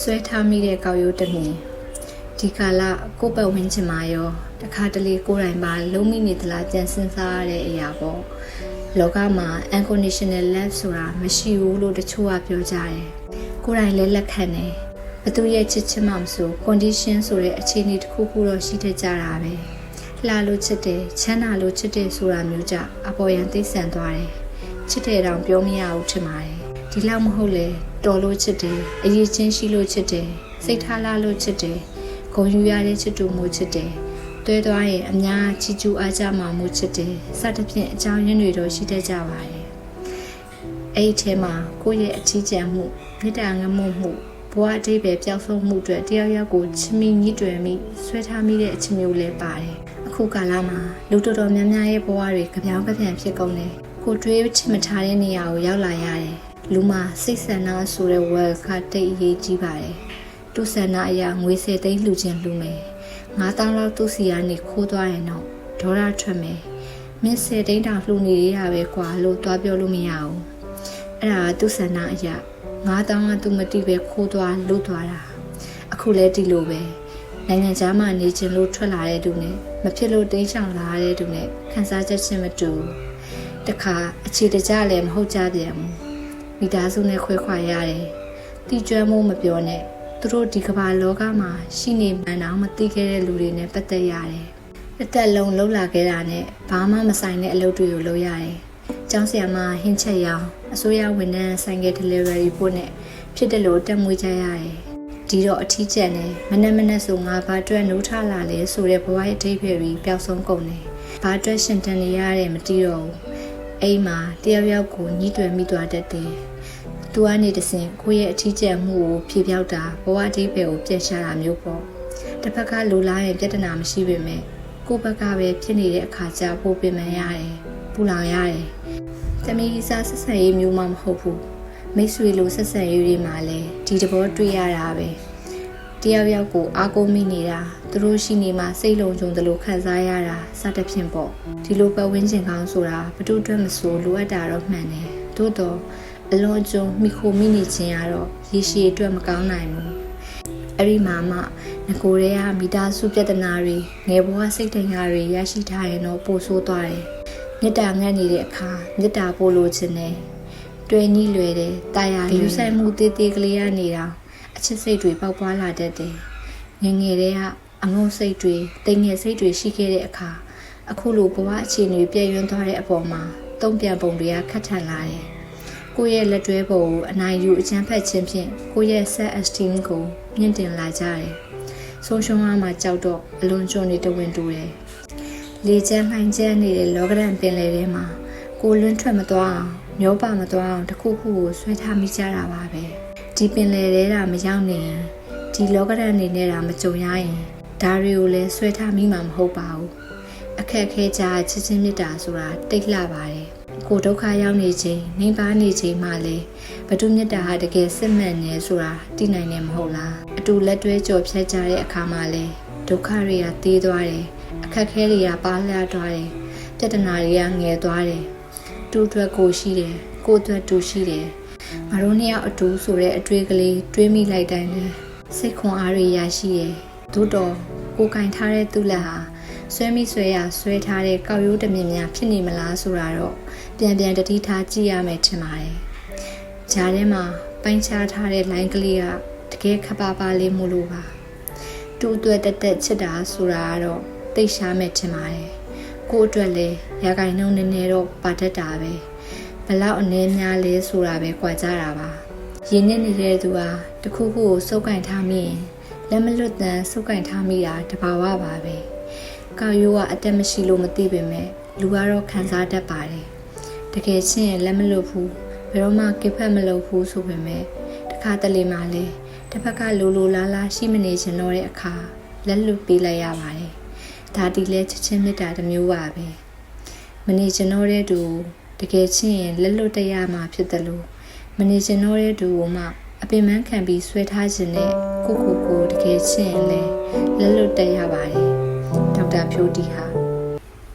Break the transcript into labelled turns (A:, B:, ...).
A: ဆွဲထားမိတဲ့ကောက်ရိုးတစ်မြင်ဒီကာလကိုယ့်ပတ်ဝန်းကျင်မှာရောတခါတလေကိုယ်တိုင်ပါလုံးမိနေသလားကြံစည်စားရတဲ့အရာပေါ့လောကမှာ unconditional love ဆိုတာမရှိဘူးလို့တချို့ကပြောကြတယ်ကိုယ်တိုင်လည်းလက်ခံတယ်ဘသူရဲ့ချစ်ချင်မှမဆို condition ဆိုတဲ့အခြေအနေတစ်ခုခုတော့ရှိတတ်ကြတာပဲလှလို့ချစ်တယ်ချမ်းသာလို့ချစ်တယ်ဆိုတာမျိုးကြအပေါ်ယံသိဆန်သွားတယ်ချစ်တယ်တောင်ပြောမရဘူးထင်ပါတယ် ဒီလောက်မဟုတ်လေတော်လို့ချစ်တယ်အရေးချင်းရှိလို့ချစ်တယ်စိတ်ထားလာလို့ချစ်တယ်ဂုဏ်ယူရတဲ့ချစ်တူမှုချစ်တယ်တွဲသွားရင်အများချီကျူးအားကြမှာမှုချစ်တယ်စသဖြင့်အကြောင်းရင်းတွေတော့ရှိတတ်ကြပါတယ်အဲ့ဒီထဲမှာကိုယ့်ရဲ့အထီးကျန်မှုမေတ္တာငမှုမှုဘဝအတိတ်ပဲပျောက်ဆုံးမှုအတွက်တယောက်ယောက်ကိုချစ်မိညှိတွယ်မိဆွဲထားမိတဲ့အချင်းမျိုးလည်းပါတယ်အခုကာလမှာလူတော်တော်များများရဲ့ဘဝတွေကြပြောင်းကြပြန်ဖြစ်ကုန်တယ်ကိုတွေးချင်မထားတဲ့နေရာကိုရောက်လာရတယ် လူမှာစိတ်ဆန္ဒဆိုတဲ့ word ကတိတ်အရေးကြီးပါတယ်သူဆန္ဒအရာငွေစေသိန်းလှူခြင်းလှူမယ်9000လောက်သူ့စီကနေခိုးသွားရင်တော့ဒေါ်ရထွက်မယ်မင်းစေသိန်းတောင်လှူနေရတာပဲကွာလို့တွားပြောလို့မရဘူးအဲ့ဒါကသူ့ဆန္ဒအရာ9000ကသူမတိပဲခိုးသွားလွတ်သွားတာအခုလဲဒီလိုပဲနိုင်ငံခြားမှာနေခြင်းလို့ထွက်လာတဲ့သူနဲ့မဖြစ်လို့တိမ်းရှောင်လာတဲ့သူနဲ့ခန်းစားချက်ချင်းမတူဘူးတခါအခြေတကြလည်းမဟုတ်ကြပြန်ဘူး မိသားစုနဲ့ခွဲခွာရတယ်တီကျွမ်းမှုမပြောနဲ့သူတို့ဒီကမ္ဘာလောကမှာရှိနေမှန်းတော့မသိခဲ့တဲ့လူတွေနဲ့ပတ်သက်ရတယ်အသက်လုံးလှုပ်လာခဲ့တာနဲ့ဘာမှမဆိုင်တဲ့အလုပ်တွေကိုလုပ်ရတယ်ကျောင်းဆရာမဟင်းချက်ရောင်အစိုးရဝန်ထမ်းဆိုင်ကယ် delivery ပို့နဲ့ဖြစ်တယ်လို့တက်မွေးကြရတယ်ဒီတော့အထီးကျန်နေမနဲ့မနဲ့ဆိုငါဘာအတွက်နှိုးထလာလဲဆိုတဲ့ဘဝရဲ့အထိပ္ပယ်ကြီးပျောက်ဆုံးကုန်တယ်ဘာအတွက်ရှင်တန်နေရတဲ့မတီးတော့ဘူးအိမ်မှာတယောက်ယောက်ကိုညှိတွယ်မိသွားတတ်တယ် သူကနေတဆင်ကိုယ့်ရဲ့အထီးကျန်မှုကိုဖြေပြောက်တာဘဝအထိပ္ပယ်ကိုပြည့်ရှာတာမျိုးပေါ့တစ်ဖက်ကလိုလားရင်ပြဿနာမရှိပေမဲ့ကိုယ့်ဘက်ကပဲဖြစ်နေတဲ့အခါကျပိုပင်ပန်းရတယ်ပူလောင်ရတယ်တမီးစားဆက်ဆံရေးမျိုးမှမဟုတ်ဘူးမိတ်ဆွေလိုဆက်ဆံရေးတွေမှာလည်းဒီတဘောတွေ့ရတာပဲတယောက်ယောက်ကိုအားကိုးမိနေတာသူတို့ရှိနေမှစိတ်လုံးကြုံတယ်လို့ခံစားရတာစသဖြင့်ပေါ့ဒီလိုပတ်ဝန်းကျင်ကောင်းဆိုတာဘသူအတွက်မဆိုလိုအပ်တာတော့မှန်တယ်သို့တော့ အလွန်ကြုံမိခိုမိနေခြင်းကတော့ရေရှည်အတွက်မကောင်းနိုင်ဘူးအဲ့ဒီမှာမှငကိုရဲကမိသားစုပြဿနာတွေငယ်ဘဝစိတ်ဒဏ်ရာတွေရရှိထားရင်တော့ပိုဆိုးသွားတယ်မေတ္တာငတ်နေတဲ့အခါမေတ္တာပို့လို့ခြင်းနဲ့တွေ့နီးလွယ်တယ်တာယာယူဆိုင်မှုတေးသေးကလေးရနေတာအချစ်စိတ်တွေပေါက်ပွားလာတတ်တယ်ငငယ်တဲ့ကအငုံစိတ်တွေတိမ်ငယ်စိတ်တွေရှိခဲ့တဲ့အခါအခုလိုဘဝအခြေအနေပြည့်ရွံ့သွားတဲ့အပေါ်မှာတုံ့ပြန်ပုံတွေကခက်ထန်လာတယ် ကိုယ့်ရဲ့လက်တွဲပုံကိုအနိုင်ယူအချမ်းဖက်ခြင်းဖြင့်ကိုယ့်ရဲ့ self esteem ကိုမြင့်တင်လာကြတယ်ဆုံးရှုံးရမှာကြောက်တော့အလွန်ကျွံနေတဝင်းတူတယ်လေချမ်းလှိုင်းချမ်းနေတဲ့လောကဒန်ပင်လယ်ထဲမှာကိုလွန်းထွက်မသွားအောင်မျောပါမသွားအောင်တခုခုကိုဆွဲထားမိကြတာပါပဲဒီပင်လယ်ထဲတာမရောက်နေရင်ဒီလောကဒန်အနေနဲ့တာမကြုံရရင်ဒါတွေကိုလည်းဆွဲထားမိမှာမဟုတ်ပါဘူးအခက်ခဲကြချစ်ချင်းမြတ်တာဆိုတာတိတ်လှပါတယ် ကိုဒုက္ခရောက်နေချိန်နှိမ်ပါနေချိန်မှလည်းဘဒုမြတ်တာဟာတကယ်စစ်မှန်နေဆိုတာသိနိုင်နေမဟုတ်လားအတူလက်တွဲကြော်ဖြတ်ကြတဲ့အခါမှလည်းဒုက္ခတွေကတေးသွားတယ်အခက်ခဲတွေကပါလှသွားတယ်ပြဿနာတွေကငယ်သွားတယ်တူအတွက်ကိုရှိတယ်ကိုအတွက်တူရှိတယ်ငါတို့နှစ်ယောက်အတူဆိုတဲ့အတွေ့ကလေးတွေးမိလိုက်တိုင်းလေစိတ်ခွန်အားတွေရရှိတယ်သို့တော့ကိုကင်ထားတဲ့သူ့လက်ဟာ ဆွဲမိဆွဲရဆွဲထားတဲ့ကောက်ရိုးတမြင်များဖြစ်နေမလားဆိုတာတော့ပြန်ပြန်တတိထားကြည့်ရမယ်ထင်ပါတယ်။ဂျားထဲမှာပိုင်းခြားထားတဲ့ line ကလေးကတကယ်ခပါပါလေးမို့လို့ပါ။တူအတွက်တက်တက်ချစ်တာဆိုတာကတော့သိရှားမယ်ထင်ပါတယ်။ကို့အတွက်လည်းရဂိုင်နှုံးနည်းနည်းတော့ပါတတ်တာပဲ။ဘလောက်အနေများလဲဆိုတာပဲကြွာကြတာပါ။ရင်းနေနေတဲ့သူဟာတခုခုကိုစုပ်ကင်ထားမိရင်လက်မလွတ်တမ်းစုပ်ကင်ထားမိတာတဘာဝပါပဲ။ ကောက်ရိုးကအတက်မရှိလို့မသိပေမဲ့လူကတော့ခံစားတတ်ပါတယ်တကယ်ချင်းလက်မလို့ဘူးဘယ်တော့မှကိဖက်မလုပ်ဘူးဆိုပေမဲ့တခါတလေမှလည်းတစ်ဖက်ကလိုလိုလားလားရှိမနေချင်တော့တဲ့အခါလက်လွတ်ပေးလိုက်ရပါတယ်ဒါဒီလဲချက်ချင်းမေတ္တာတစ်မျိုးပါပဲမနေချင်တော့တဲ့သူတကယ်ချင်းရင်လက်လွတ်တရမှာဖြစ်တယ်လို့မနေချင်တော့တဲ့သူကမှအပင်ပန်းခံပြီးဆွဲထားခြင်းနဲ့ကိုကိုကိုတကယ်ချင်းရင်လဲလက်လွတ်တရပါတယ် တန်ဖြိုးတီဟာ